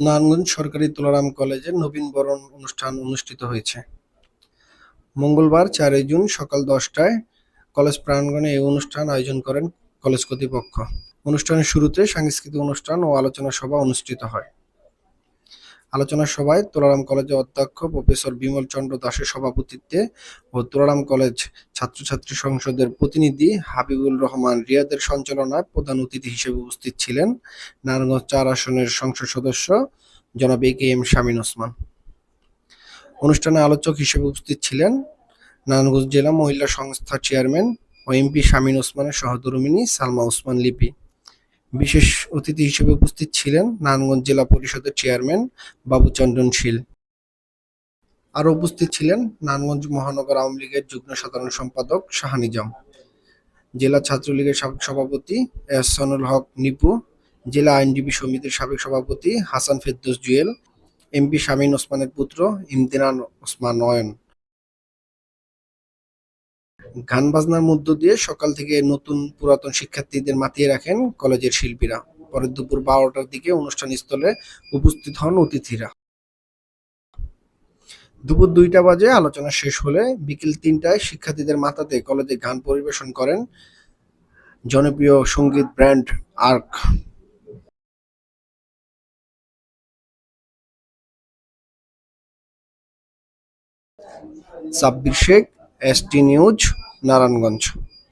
নারায়ণগঞ্জ সরকারি তুলারাম কলেজে নবীনবরণ অনুষ্ঠান অনুষ্ঠিত হয়েছে। মঙ্গলবার চারই জুন সকাল দশটায় কলেজ প্রাঙ্গণে এই অনুষ্ঠান আয়োজন করেন কলেজ কর্তৃপক্ষ। অনুষ্ঠানের শুরুতে সাংস্কৃতিক অনুষ্ঠান ও আলোচনা সভা অনুষ্ঠিত হয়। আলোচনা সভায় তোলারাম কলেজের অধ্যক্ষ প্রফেসর বিমল চন্দ্র দাসের সভাপতিত্বে ও তোলারাম কলেজ ছাত্রছাত্রী সংসদের প্রতিনিধি হাবিবুল রহমান রিয়াদের সঞ্চালনায় প্রধান অতিথি হিসেবে উপস্থিত ছিলেন নারায়ণগঞ্জ চার আসনের সংসদ সদস্য জনাব এ কে এম শামীন ওসমান। অনুষ্ঠানে আলোচক হিসেবে উপস্থিত ছিলেন নারায়ণগঞ্জ জেলা মহিলা সংস্থার চেয়ারম্যান ও এমপি শামীন ওসমানের সহধর্মিনী সালমা ওসমান লিপি। বিশেষ অতিথি হিসেবে উপস্থিত ছিলেন নারায়ণগঞ্জ জেলা পরিষদের চেয়ারম্যান বাবুচন্দন শীল। আরও উপস্থিত ছিলেন নারায়ণগঞ্জ মহানগর আওয়ামী লীগের যুগ্ম সাধারণ সম্পাদক শাহ নিজাম। জেলা ছাত্রলীগের সাবেক সভাপতি এহসানুল হক নিপু, জেলা আইনজীবী সমিতির সাবেক সভাপতি হাসান ফেরদৌস জুয়েল, এমপি শামীন ওসমানের পুত্র ইমতিনান ওসমান নয়ন। গান বাজনার মধ্য দিয়ে সকাল থেকে নতুন পুরাতন শিক্ষার্থীদের মাতিয়ে রাখেন কলেজের শিল্পীরা। পরে দুপুর বারোটার দিকে অনুষ্ঠান স্থলে উপস্থিত হন অতিথিরা। দুপুর দুইটা বাজে আলোচনা শেষ হলে বিকেল তিনটায় শিক্ষার্থীদের মাথাতে কলেজে গান পরিবেশন করেন জনপ্রিয় সংগীত brand Ark. Sabbir Sheikh, S T news. Narayanganj